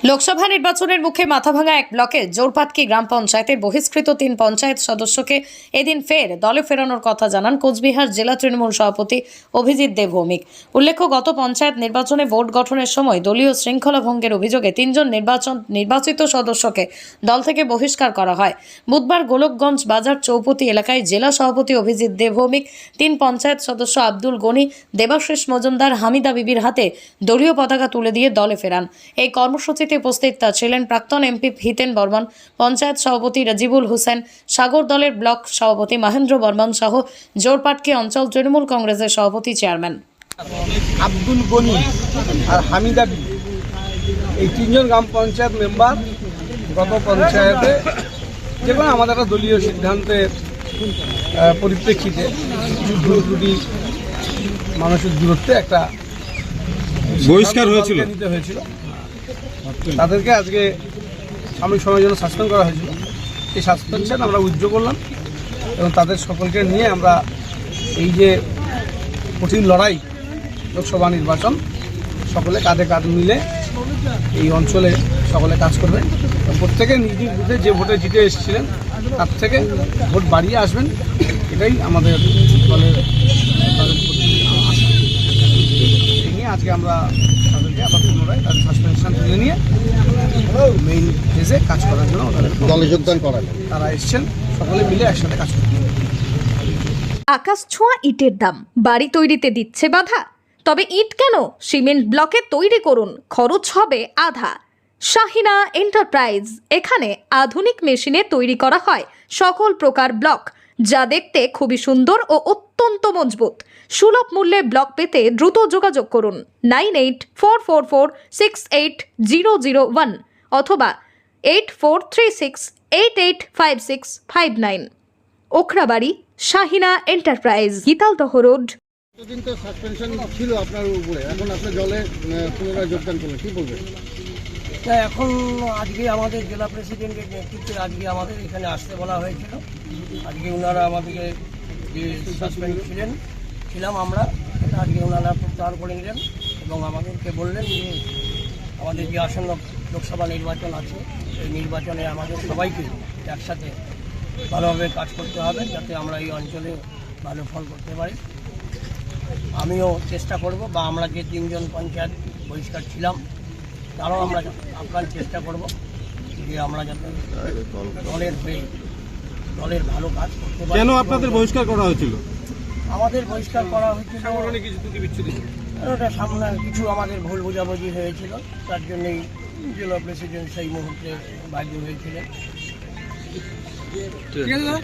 লোকসভা নির্বাচনের মুখে মাথাভাঙা এক ব্লকে জোরপাটকি গ্রাম পঞ্চায়েতের বহিষ্কৃত তিন পঞ্চায়েত সদস্যকে এদিন ফের দলে ফেরানোর কথা জানান কোচবিহার জেলা তৃণমূল সভাপতি অভিজিৎ দেব ভৌমিক। উল্লেখ্য, গত পঞ্চায়েত নির্বাচনে ভোট গঠনের সময় দলীয় শৃঙ্খলা ভঙ্গের অভিযোগে তিনজন নির্বাচন নির্বাচিত সদস্যকে দল থেকে বহিষ্কার করা হয়। বুধবার গোলকগঞ্জ বাজার চৌপতি এলাকায় জেলা সভাপতি অভিজিৎ দেব ভৌমিক, তিন পঞ্চায়েত সদস্য আব্দুল গনি, দেবাশিস মজুমদার, হামিদা বিবির হাতে দলীয় পতাকা তুলে দিয়ে দলে ফেরান। এই কর্মসূচিতে উপস্থিত ছিলেন প্রাক্তন এমপি হিতেন বর্মন পঞ্চায়েত সভাপতি রাজিবুল হোসেন সাগর দলের ব্লক সভাপতি মহেন্দ্র বর্মন সহ জোরপাটকে অঞ্চল তৃণমূল কংগ্রেসের সভাপতি চেয়ারম্যান। আব্দুল গনি আর হামিদা এই তিনজন গ্রাম পঞ্চায়েত মেম্বার গত পঞ্চায়েতে যে কোনো আমাদের একটা দলীয় সিদ্ধান্তের পরিপ্রেক্ষিতে ভুল ত্রুটি মানুষের দূরত্বে একটা বহিষ্কার হয়েছিল? নিতে হয়েছিল। তাদেরকে আজকে সাময়িক সময়ের জন্য সাসপেন্ড করা হয়েছিল। এই সাসপেনশন আমরা উজ্জ্ব করলাম এবং তাদের সকলকে নিয়ে আমরা এই যে কঠিন লড়াই, লোকসভা নির্বাচন, সকলে কাঁধে কাঁধ মিলে এই অঞ্চলে সকলে কাজ করবেন প্রত্যেকে নিজ নিজ যে ভোটে জিতে এসেছিলেন, তার থেকে ভোট বাড়িয়ে আসবেন, এটাই আমাদের দলের আজকে আমরা তাদেরকে আবার পুনরায় তাদের সাসপেনশন তুলে নিয়ে মেইন ফেজে কাজ করার জন্য দলে যোগদান করার তারা এসছেন সকলে মিলে একসাথে কাজ করতে আকাশ ছোঁয়া ইটের দাম বাড়ি তৈরিতে দিচ্ছে বাধা। তবে ইট কেন? সিমেন্ট ব্লকে তৈরি করুন খরচ হবে আধা। শাহিনা এন্টারপ্রাইজ এখানে আধুনিক মেশিনে তৈরি করা হয় সকল প্রকার ব্লক। যা দেখতে খুবই সুন্দর ও অত্যন্ত মজবুত। সুলভ মূল্যে ব্লক পেতে দ্রুত যোগাযোগ করুন nine eight four four four six eight zero zero one অথবা eight four three six eight eight five six five nine. Okhrabari, Shahina enterprise, Gitaldaha road. তো সাসপেনশন ছিল আপনার উপরে, এখন আপনি জলে পুনরায় যোগদান করলেন, কি বলবেন? তা এখন আজকে আমাদের জেলা প্রেসিডেন্টের নেতৃত্বে আজকে আমাদের এখানে আসতে বলা হয়েছিল। আজকে ওনারা আমাদেরকে যে সাসপেন্ড ছিলেন, ছিলাম আমরা আজকে ওনারা প্রত্যাহার করে নিলেন এবং আমাদেরকে বললেন যে আমাদের যে আসন্ন লোকসভা নির্বাচন আছে এই নির্বাচনে আমাদের সবাইকে একসাথে ভালোভাবে কাজ করতে হবে যাতে আমরা এই অঞ্চলে ভালো ফল করতে পারি। আমিও চেষ্টা করব বা আমরা যে তিনজন পঞ্চায়েত পরিষ্কার ছিলাম তারাও আমরা আপ্রাণ চেষ্টা করব যে আমরা যাতে দলের হয়ে দলের ভালো কাজ করতে পারি। কেন আপনাদের বহিষ্কার করা হয়েছিল? আমাদের বহিষ্কার করা হয়েছিল কিছু ত্রুটি বিচ্ছুতি ওটা সামনে কিছু আমাদের ভুল বোঝাবুঝি হয়েছিল। তার জন্যই জেলা প্রেসিডেন্ট সেই মুহূর্তে বাধ্য হয়েছিলেন। ঠিক আছে দাদা?